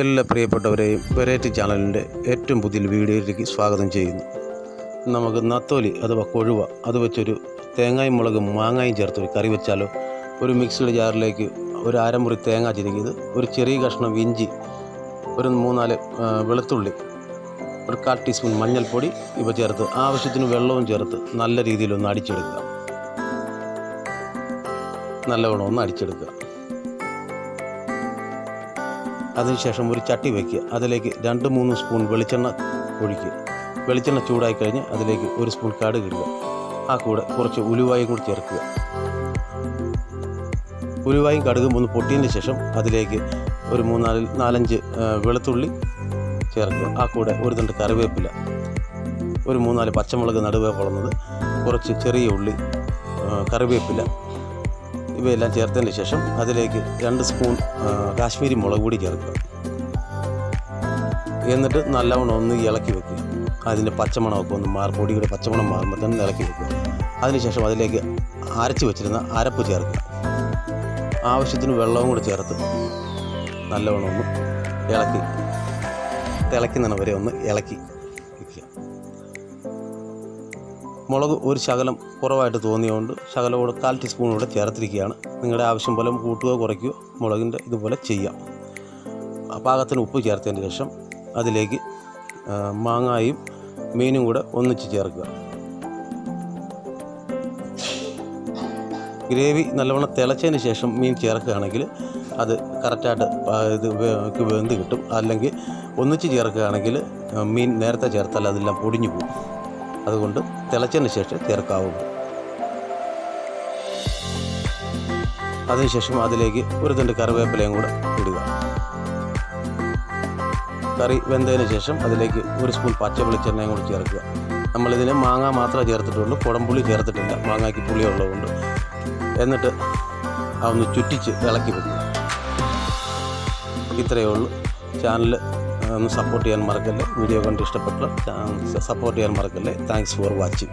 എല്ലാ പ്രിയപ്പെട്ടവരെയും വെറൈറ്റി ചാനലിന്റെ ഏറ്റവും പുതിയ വീഡിയോയിലേക്ക് സ്വാഗതം ചെയ്യുന്നു. നമുക്ക് നത്തോലി അഥവാ കൊഴുവ അത് വെച്ചൊരു തേങ്ങായും മുളകും മാങ്ങായും ചേർത്ത് ഒരു കറി വെച്ചാലോ ഒരു മിക്സിയുടെ ജാറിലേക്ക് ഒരു അരമുറി തേങ്ങ ചിരിക്കിയത് ഒരു ചെറിയ കഷ്ണം ഇഞ്ചി ഒരു മൂന്നാൽ വെളുത്തുള്ളി ഒരു കാൽ ടീസ്പൂൺ മഞ്ഞൾപ്പൊടി ഇവ ചേർത്ത് ആവശ്യത്തിന് വെള്ളവും ചേർത്ത് നല്ല രീതിയിലൊന്ന് അടിച്ചെടുക്കുക. നല്ലവണ്ണം ഒന്ന് അടിച്ചെടുക്കുക. അതിനുശേഷം ഒരു ചട്ടി വയ്ക്കുക അതിലേക്ക് രണ്ട് മൂന്ന് സ്പൂൺ വെളിച്ചെണ്ണ ഒഴിക്കുക. വെളിച്ചെണ്ണ ചൂടായി കഴിഞ്ഞ് അതിലേക്ക് ഒരു സ്പൂൺ കാട് ഇടുക. ആ കൂടെ കുറച്ച് ഉലുവായും കൂടി ചേർക്കുക. ഉലുവായും കടുകും ഒന്ന് പൊട്ടിയതിന് ശേഷം അതിലേക്ക് ഒരു മൂന്നാൽ നാലഞ്ച് വെളുത്തുള്ളി ചേർക്കുക. ആ കൂടെ ഒരു തണ്ട് കറിവേപ്പില ഒരു മൂന്നാൽ പച്ചമുളക് നടുവേ വളർന്നത് കുറച്ച് ചെറിയ ഉള്ളി കറിവേപ്പില ഇവയെല്ലാം ചേർത്തതിന് ശേഷം അതിലേക്ക് രണ്ട് സ്പൂൺ കാശ്മീരി മുളക് പൊടി ചേർക്കുക. എന്നിട്ട് നല്ലവണ്ണം ഒന്ന് ഇളക്കി വെക്കുക. അതിന്റെ പച്ചമണമൊക്കെ ഒന്ന് മാറി പൊടിയുടെ പച്ചമണം മാറുമ്പോൾ തന്നെ ഇളക്കി വെക്കുക. അതിനുശേഷം അതിലേക്ക് അരച്ച് വെച്ചിരുന്ന അരപ്പ് ചേർക്കുക. ആവശ്യത്തിന് വെള്ളവും കൂടി ചേർത്ത് നല്ലവണ്ണം ഒന്ന് ഇളക്കി വരെ ഒന്ന് ഇളക്കി വയ്ക്കുക മുളക് ഒരു ശകലം കുറവായിട്ട് തോന്നിയതുകൊണ്ട് ശകലം കൂടെ കാൽ ടീസ്പൂൺ കൂടെ ചേർത്തിരിക്കുകയാണ്. നിങ്ങളുടെ ആവശ്യം പോലെ കൂട്ടുകയോ കുറയ്ക്കുകയോ മുളകിന്റെ ഇതുപോലെ ചെയ്യാം. പാകത്തിന് ഉപ്പ് ചേർത്തതിന് ശേഷം അതിലേക്ക് മാങ്ങായും മീനും കൂടെ ഒന്നിച്ച് ചേർക്കുക. ഗ്രേവി നല്ലവണ്ണം തിളച്ചതിന് ശേഷം മീൻ ചേർക്കുകയാണെങ്കിൽ അത് കറക്റ്റായിട്ട് ഇത് വെന്ത് കിട്ടും. അല്ലെങ്കിൽ ഒന്നിച്ച് ചേർക്കുകയാണെങ്കിൽ മീൻ നേരത്തെ ചേർത്താൽ അതെല്ലാം പൊടിഞ്ഞു പോകും. അതുകൊണ്ട് തിളച്ചതിന് ശേഷം ചേർക്കാവുള്ളൂ അതിനുശേഷം അതിലേക്ക് ഒരു തണ്ട് കറിവേപ്പിലയും കൂടെ ഇടുക. കറി വെന്തതിന് ശേഷം അതിലേക്ക് ഒരു സ്പൂൺ പച്ച വെളിച്ചെണ്ണയും കൂടി ചേർക്കുക. നമ്മളിതിന് മാങ്ങ മാത്രമേ ചേർത്തിട്ടുള്ളൂ കുടംപുളി ചേർത്തിട്ടില്ല. മാങ്ങയ്ക്ക് പുളി ഉള്ളതുകൊണ്ട് എന്നിട്ട് അതൊന്ന് ചുറ്റിച്ച് ഇളക്കി വെക്കുക. ഇത്രയേ ഉള്ളൂ. ചാനൽ ഒന്ന് സപ്പോർട്ട് ചെയ്യാൻ മറക്കല്ലേ? വീഡിയോ കണ്ട് ഇഷ്ടപ്പെട്ട സപ്പോർട്ട് ചെയ്യാൻ മറക്കല്ലേ? Thanks for watching